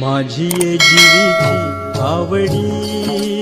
माझी जीवीची आवडी.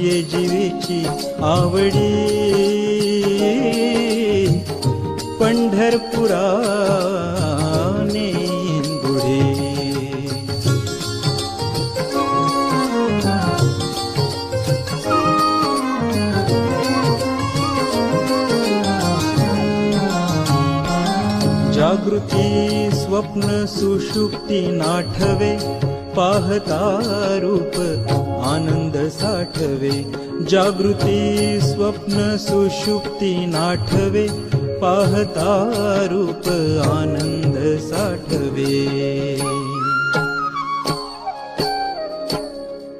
माझी जीवेची जीवीची आवडी. पंढरपुराने गुढी जागृती स्वप्न सुषुप्ती नाठवे. पाहता रूप आनंद साठवे जागृती स्वप्न सुषुप्ती नाठवे पाहता रूप आनंद साठवे।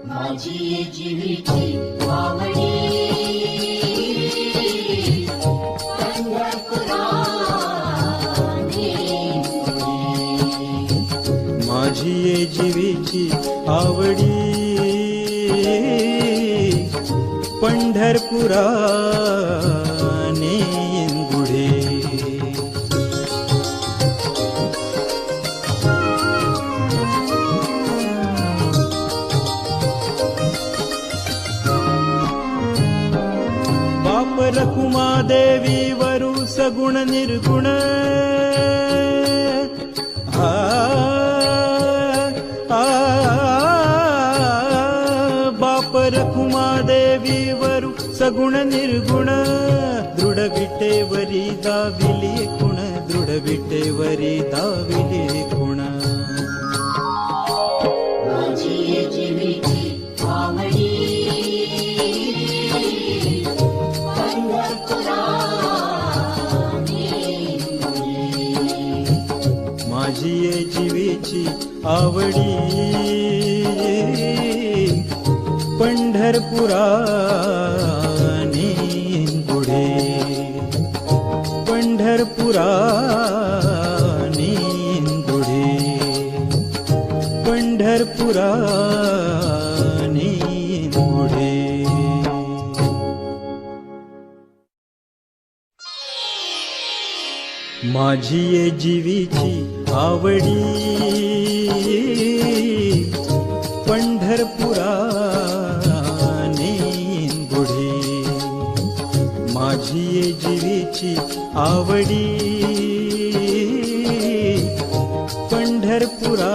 माझी जीवीची पंढरपुराने गुढे बाप रकुमा देवी वरु सगुण दाविली खुण दाविली खुण माझी जीवीची आवडी पंढरपुराने पंढरपुराने गुढे माझी ये जीवीची आवडी. पंढरपुराने गुढी माझी ये जीवीची आवडी. पंढरपुरा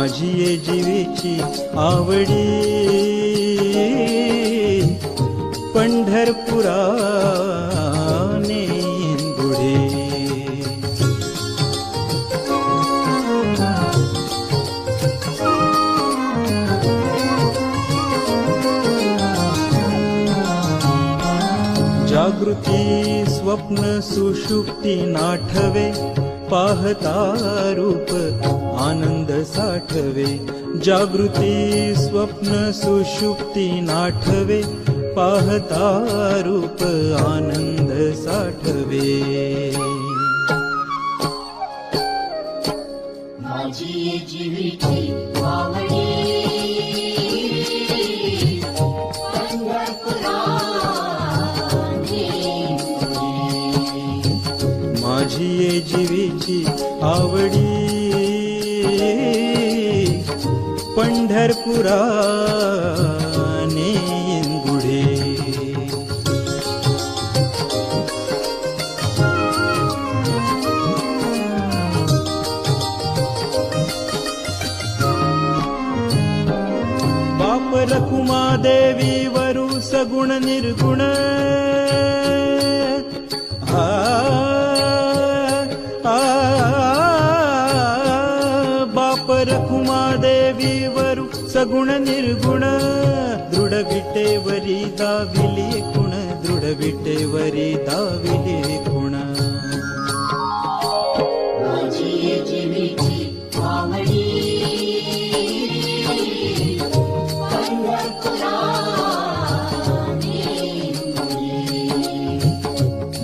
माझी ये जीवीची आवडी. पंढरपुराने गुढी जागृती स्वप्न सुषुप्ती नाठवे पाहता रूप साठ साठवे जागृती स्वप्न सुषुप्ती नाठवे पाहता रूप माझी जीवीची पंढरपुराने गुढे बाप रकुमा देवी वरु सगुण निर्गुण निर्गुण दृढ विटेवरी दाविली कुण दृढ विटेवरी दाविली कुण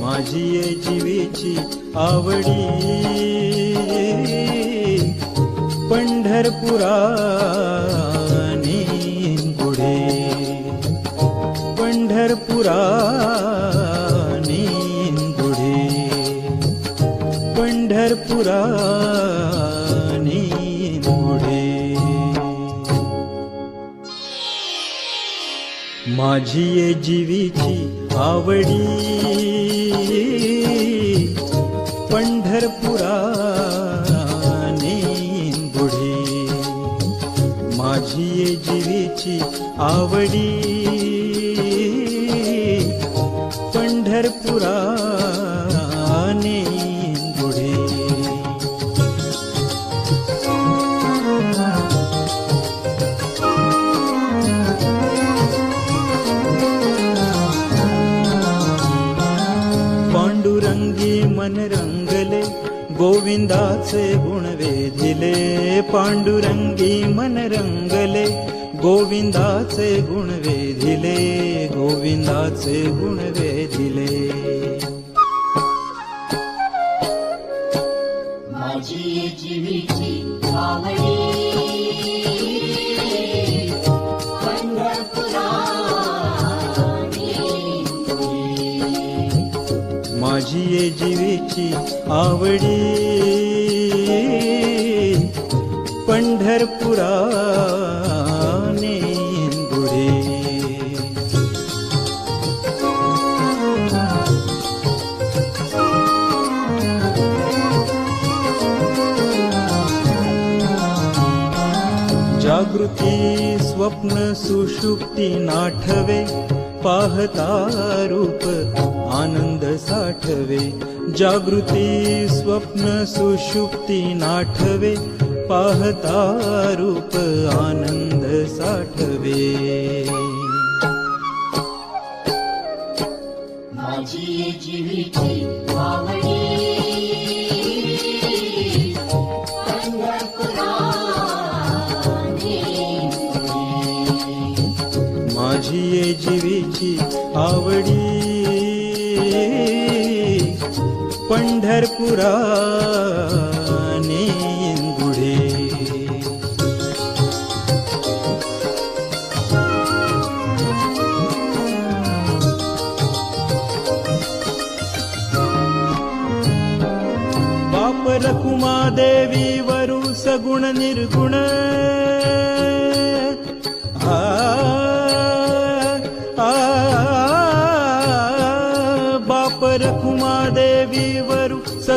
माझी जीवीची आवडी पंढरपुरा पंढरपुराने पंढरपुरा पंढरपुराने पुढे माझी ये जीवीची आवडी पंढरपुराने गुढे माझी ये जीवीची आवडी पंढरपुराने गुढे पांडुरंगी मन रंगले गोविंदाचे गुण वेधिले। पांडुरंगी मन रंगले गोविंदाचे गुण वेधिले गोविंदाचे गुण वेधिले. माझी जीवीची माझी ये जीवीची आवडी पंढरपुराने स्वप्न सुषुप्ती नाठवे पाहता रूप आनंद साठवे। जागृती स्वप्न सुषुप्ती नाठवे पाहता रूप आनंद साठवे जीवीची आवडी। पंढरपुराने गुढे बाप रकुमा देवी वरु सगुण निर्गुण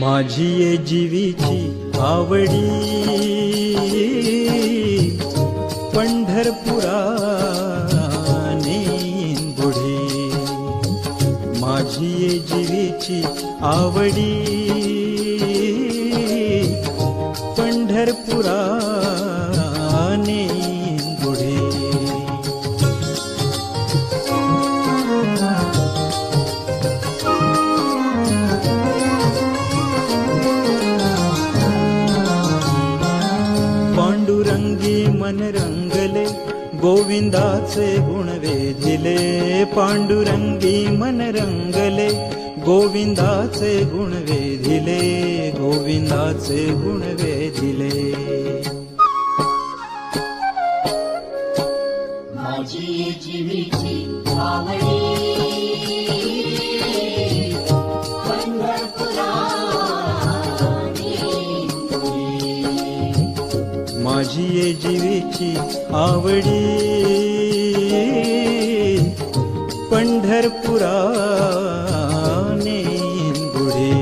माझी ये जीवीची आवडी माझी ये जीवीची आवडी. पंढरपुराने गुढे माझी ये जीवीची आवडी. गोविंदाचे गुण वेधिले पांडुरंगी मन रंगले गोविंदाचे गुण वेधिले गोविंदाचे गुण वेधिले. माझी जीवीची माझी जीवीची आवडी पंढरपुराने गुढे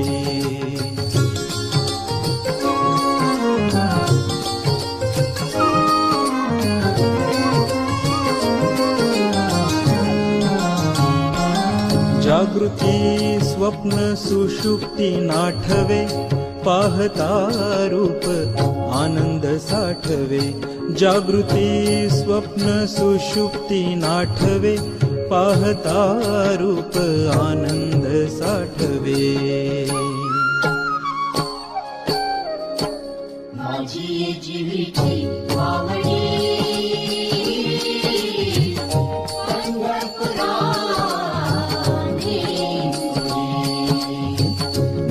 जागृती स्वप्न सुषुप्ती नाठवे पाहता रूप आनंद साठवे। जागृती स्वप्न सुषुप्ती नाठवे पाहता रूप आनंद साठवे.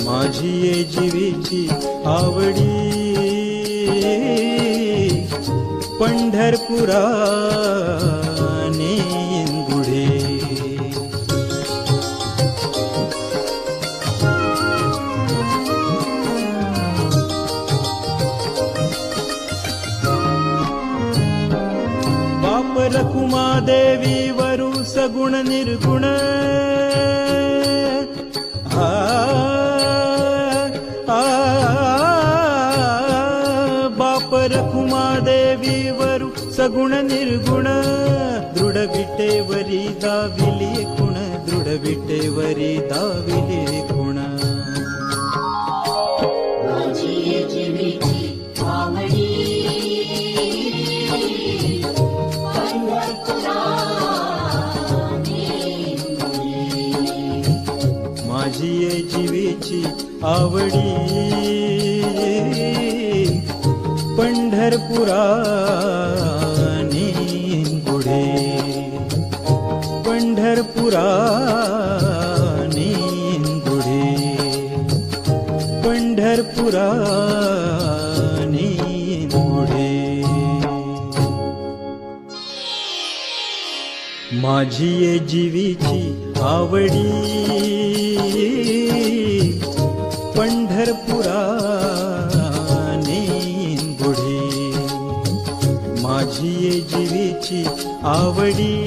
माझी ये जीवीची आवडी पंढरपुराने गुण निर्गुण. आ, आ, बाप रखुमा देवी वरु सगुण निर्गुण. दृढ विटेवरी दाविली गुण दृढ विटेवरी दाविली आवडी पंढरपुरानी गुढे पंढरपुरानी गुढे पंढरपुरा माझी ये जीवीची आवडी पंढरपुराने गुढे माझी ये जीवीची आवडी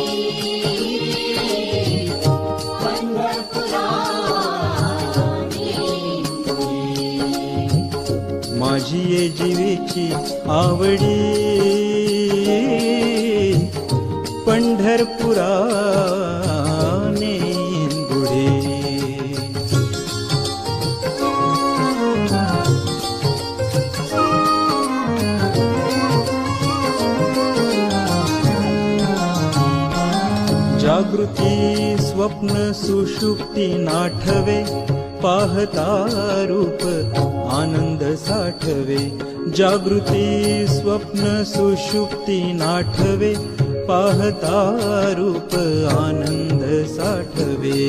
ये जीवीची आवडी। पंढरपुराने गुढे जागृती स्वप्न सुषुप्ती नाठवे पाहता रूप आनंद साठवे जागृती स्वप्न सुषुप्ती नाठवे पाहता रूप आनंद साठवे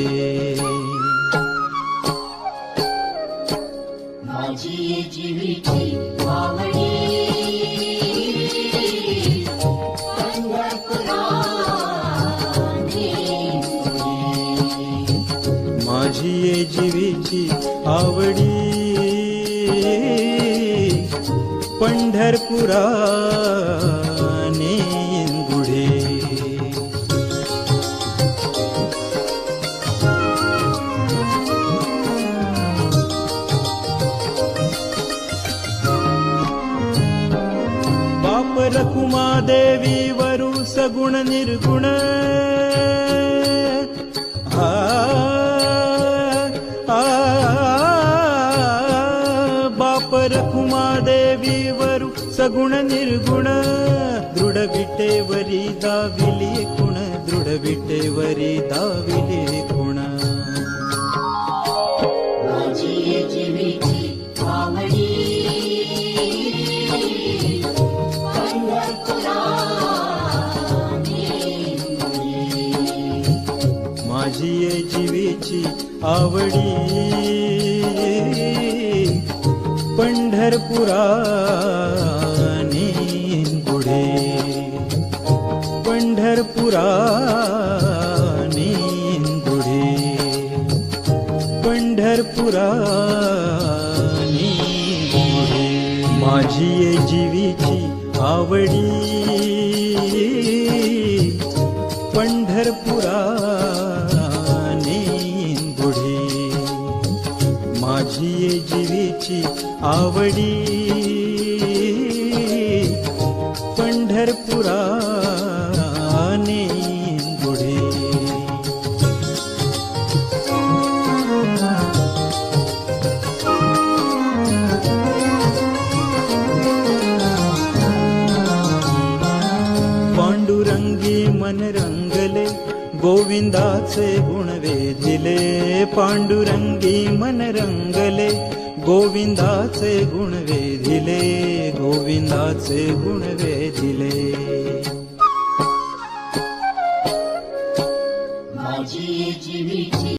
ये जीवीची आवडी। पंढरपुराने गुढे बाप रकुमा देवी वरु सगुण निर्गुण बाप रकुमा देवी वरु सगुण निर्गुण दृढ विटेवरी दाविली कुण दृढ विटेवरी दाविली कुण माझी जीवीची आवडी पंढरपुराने पुढे. पंढरपुराने पुढे. पंढरपुराने पुढे. माझी जीवीची आवडी आवडी पंढरपुराने पांडुरंगी मन रंगले गोविंदाचे गुण वेधिले. पांडुरंगी मन रंगले गोविंदाचे गुण वेधिले गोविंदाचे गुण वेधिले.